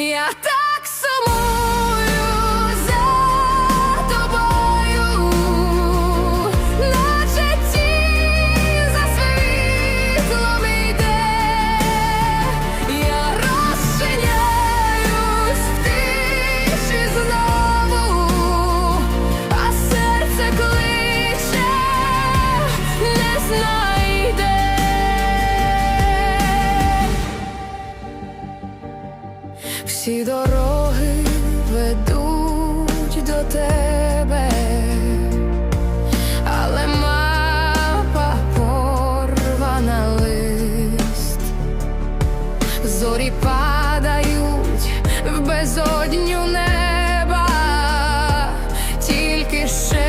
E até Всі дороги ведуть до тебе, але мапа порвана лист, зорі падають в безодню неба, тільки ще.